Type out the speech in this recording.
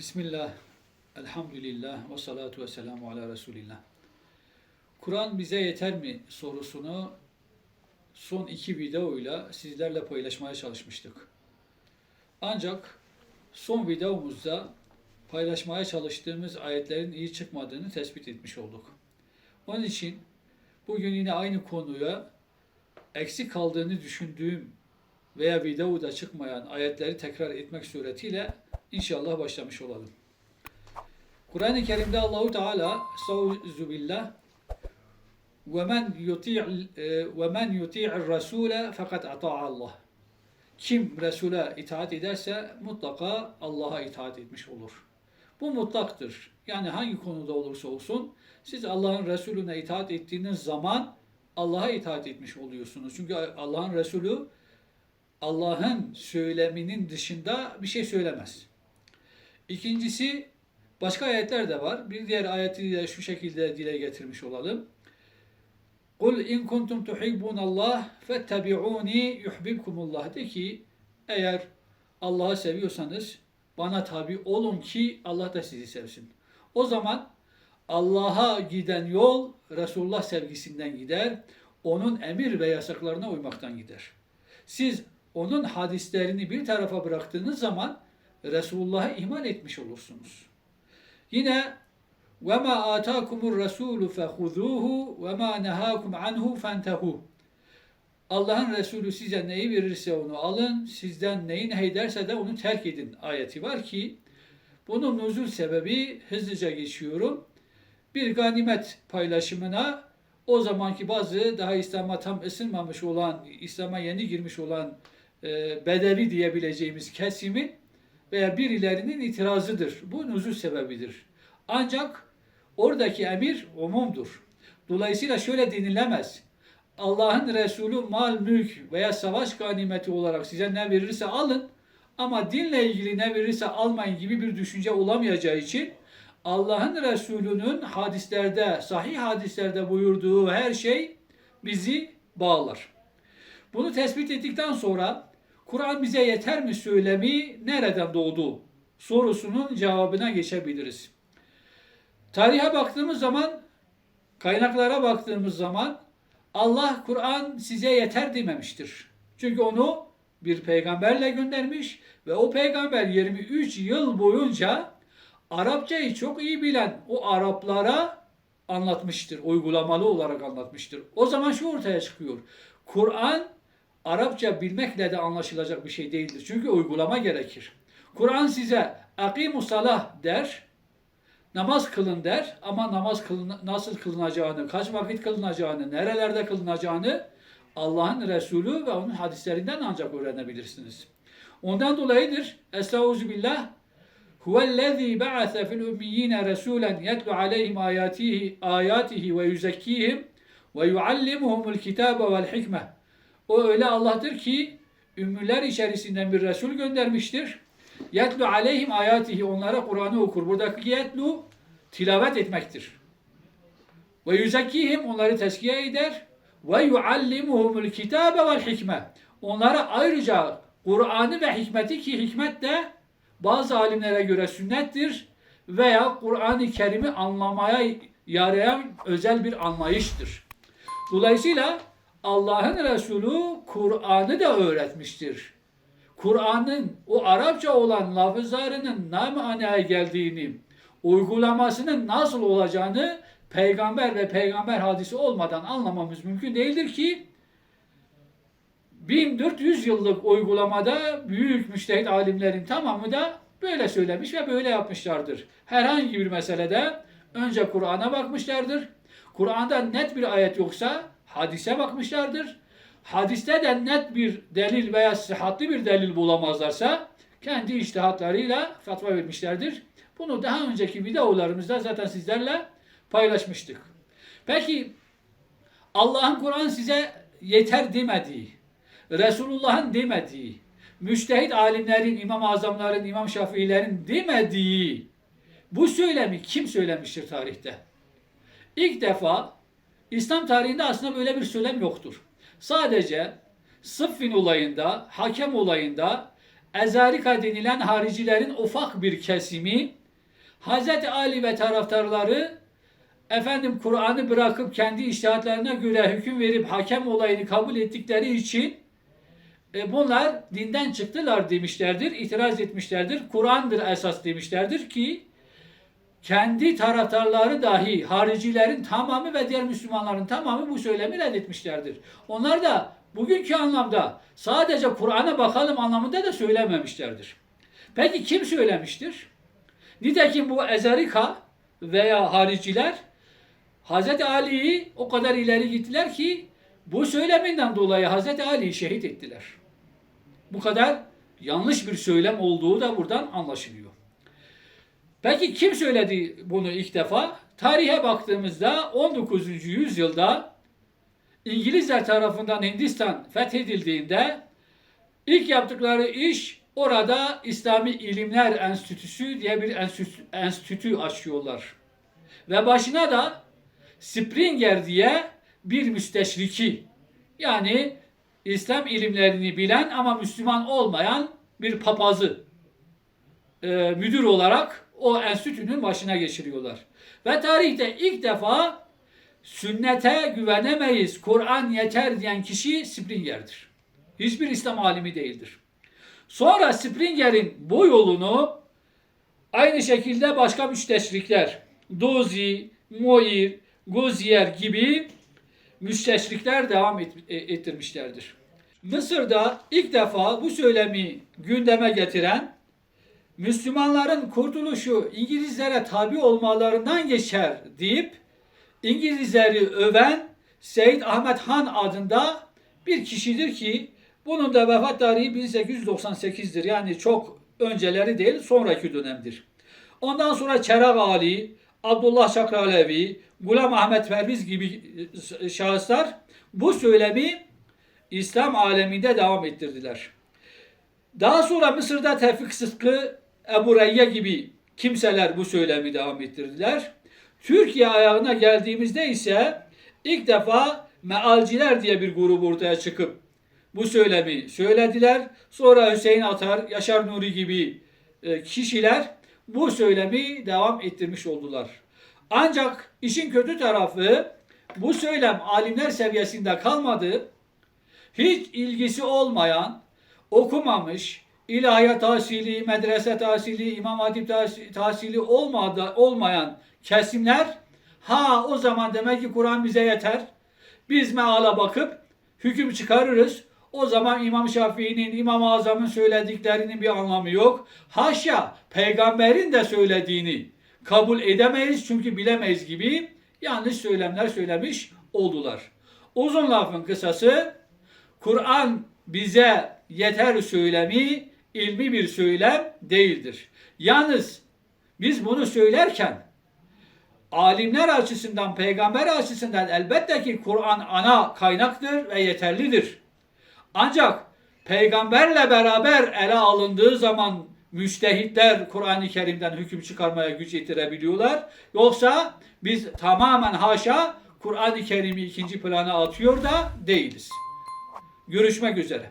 Bismillah, elhamdülillah ve salatu ve selamu ala Resulillah. Kur'an bize yeter mi sorusunu son iki videoyla sizlerle paylaşmaya çalışmıştık. Ancak son videomuzda paylaşmaya çalıştığımız ayetlerin iyi çıkmadığını tespit etmiş olduk. Onun için bugün yine aynı konuya eksik kaldığını düşündüğüm veya videoda çıkmayan ayetleri tekrar etmek suretiyle inşallah başlamış olalım. Kur'an-ı Kerim'de Allahu Teala Estaizu billah ve men yuti' ve men yuti'ir rasule fakat ata'a Allah. Kim Resul'e itaat ederse mutlaka Allah'a itaat etmiş olur. Bu mutlaktır. Yani hangi konuda olursa olsun siz Allah'ın Resulüne itaat ettiğiniz zaman Allah'a itaat etmiş oluyorsunuz. Çünkü Allah'ın Resulü Allah'ın söyleminin dışında bir şey söylemez. İkincisi başka ayetler de var. Bir diğer ayeti de şu şekilde dile getirmiş olalım. Kul in kuntum tuhibbunallah fettabi'uni yuhibbukumullah de ki eğer Allah'ı seviyorsanız bana tabi olun ki Allah da sizi sevsin. O zaman Allah'a giden yol Resulullah sevgisinden gider. Onun emir ve yasaklarına uymaktan gider. Siz onun hadislerini bir tarafa bıraktığınız zaman Resulullah'a iman etmiş olursunuz. Yine ve ma atakumur rasulu fehuzuhu ve ma nehakum anhu fentehu. Allah'ın Resulü size neyi verirse onu alın, sizden neyi heyderse de onu terk edin ayeti var ki bunun nuzul sebebi hızlıca geçiyorum. Bir ganimet paylaşımına o zamanki bazı daha İslam'a tam ısınmamış olan, İslam'a yeni girmiş olan e, bedevi diyebileceğimiz kesimi veya birilerinin itirazıdır. Bu nuzul sebebidir. Ancak oradaki emir umumdur. Dolayısıyla şöyle denilemez. Allah'ın Resulü mal, mülk veya savaş ganimeti olarak size ne verirse alın ama dinle ilgili ne verirse almayın gibi bir düşünce olamayacağı için Allah'ın Resulü'nün hadislerde, sahih hadislerde buyurduğu her şey bizi bağlar. Bunu tespit ettikten sonra Kur'an bize yeter mi söylemi nereden doğdu sorusunun cevabına geçebiliriz. Tarihe baktığımız zaman, kaynaklara baktığımız zaman Allah Kur'an size yeter dememiştir. Çünkü onu bir peygamberle göndermiş ve o peygamber 23 yıl boyunca Arapçayı çok iyi bilen o Araplara anlatmıştır, uygulamalı olarak anlatmıştır. O zaman şu ortaya çıkıyor. Kur'an Arapça bilmekle de anlaşılacak bir şey değildir. Çünkü uygulama gerekir. Kur'an size akimu salah der, namaz kılın der ama namaz kılın, nasıl kılınacağını, kaç vakit kılınacağını, nerelerde kılınacağını Allah'ın Resulü ve onun hadislerinden ancak öğrenebilirsiniz. Ondan dolayıdır Estağfirullah Huvellezî ba'ase fil ümmiyîne resûlen yetlu aleyhim âyâtihi, âyâtihi ve yüzekkîhim ve yuallimuhumul kitâbe vel hikme. O öyle Allah'tır ki ümmüler içerisinden bir Resul göndermiştir. Yetlu aleyhim ayatihi onlara Kur'an'ı okur. Buradaki yetlu tilavet etmektir. Ve yüzekkihim onları tezkiye eder. Ve yuallimuhumul kitabe vel hikme. Onlara ayrıca Kur'an'ı ve hikmeti ki hikmet de bazı alimlere göre sünnettir veya Kur'an-ı Kerim'i anlamaya yarayan özel bir anlayıştır. Dolayısıyla Allah'ın Resulü Kur'an'ı da öğretmiştir. Kur'an'ın o Arapça olan lafızlarının ne manaya geldiğini, uygulamasının nasıl olacağını peygamber ve peygamber hadisi olmadan anlamamız mümkün değildir ki 1400 yıllık uygulamada büyük müştehit alimlerin tamamı da böyle söylemiş ve böyle yapmışlardır. Herhangi bir meselede önce Kur'an'a bakmışlardır. Kur'an'da net bir ayet yoksa hadise bakmışlardır. Hadiste de net bir delil veya sıhhatli bir delil bulamazlarsa kendi iştihatlarıyla fatva vermişlerdir. Bunu daha önceki videolarımızda zaten sizlerle paylaşmıştık. Peki Allah'ın Kur'an size yeter demediği, Resulullah'ın demediği, müştehit alimlerin, İmam Azamların, İmam Şafiilerin demediği bu söylemi kim söylemiştir tarihte? İlk defa İslam tarihinde aslında böyle bir söylem yoktur. Sadece Sıffin olayında, hakem olayında Ezarika denilen haricilerin ufak bir kesimi Hz. Ali ve taraftarları efendim Kur'an'ı bırakıp kendi iştihatlarına göre hüküm verip hakem olayını kabul ettikleri için e, bunlar dinden çıktılar demişlerdir, itiraz etmişlerdir. Kur'an'dır esas demişlerdir ki kendi taraftarları dahi haricilerin tamamı ve diğer Müslümanların tamamı bu söylemi reddetmişlerdir. Onlar da bugünkü anlamda sadece Kur'an'a bakalım anlamında da söylememişlerdir. Peki kim söylemiştir? Nitekim bu Ezarika veya hariciler Hz. Ali'yi o kadar ileri gittiler ki bu söyleminden dolayı Hz. Ali'yi şehit ettiler. Bu kadar yanlış bir söylem olduğu da buradan anlaşılıyor. Peki kim söyledi bunu ilk defa? Tarihe baktığımızda 19. yüzyılda İngilizler tarafından Hindistan fethedildiğinde ilk yaptıkları iş orada İslami İlimler Enstitüsü diye bir enstitü, açıyorlar. Ve başına da Springer diye bir müsteşriki yani İslam ilimlerini bilen ama Müslüman olmayan bir papazı e, müdür olarak o enstitünün başına geçiriyorlar. Ve tarihte ilk defa sünnete güvenemeyiz, Kur'an yeter diyen kişi Springer'dir. Hiçbir İslam alimi değildir. Sonra Springer'in bu yolunu aynı şekilde başka müsteşrikler, Dozi, Moir, Gozier gibi müsteşrikler devam et, e, ettirmişlerdir. Mısır'da ilk defa bu söylemi gündeme getiren Müslümanların kurtuluşu İngilizlere tabi olmalarından geçer deyip İngilizleri öven Seyyid Ahmet Han adında bir kişidir ki bunun da vefat tarihi 1898'dir. Yani çok önceleri değil sonraki dönemdir. Ondan sonra Çerag Ali, Abdullah Çakralevi, Gulam Ahmet Perviz gibi şahıslar bu söylemi İslam aleminde devam ettirdiler. Daha sonra Mısır'da Tevfik Sıtkı, Ebu Reyye gibi kimseler bu söylemi devam ettirdiler. Türkiye ayağına geldiğimizde ise ilk defa mealciler diye bir grup ortaya çıkıp bu söylemi söylediler. Sonra Hüseyin Atar, Yaşar Nuri gibi e, kişiler bu söylemi devam ettirmiş oldular. Ancak işin kötü tarafı bu söylem alimler seviyesinde kalmadı. Hiç ilgisi olmayan, okumamış, ilahiyat tahsili, medrese tahsili, imam hatip tahsili, olmadı, olmayan kesimler ha o zaman demek ki Kur'an bize yeter. Biz meala bakıp hüküm çıkarırız. O zaman İmam Şafii'nin, İmam-ı Azam'ın söylediklerinin bir anlamı yok. Haşa peygamberin de söylediğini kabul edemeyiz çünkü bilemeyiz gibi yanlış söylemler söylemiş oldular. Uzun lafın kısası Kur'an bize yeter söylemi ilmi bir söylem değildir. Yalnız biz bunu söylerken alimler açısından, peygamber açısından elbette ki Kur'an ana kaynaktır ve yeterlidir. Ancak peygamberle beraber ele alındığı zaman müçtehitler Kur'an-ı Kerim'den hüküm çıkarmaya güç yetirebiliyorlar. Yoksa biz tamamen haşa Kur'an-ı Kerim'i ikinci plana atıyor da değiliz. Görüşmek üzere.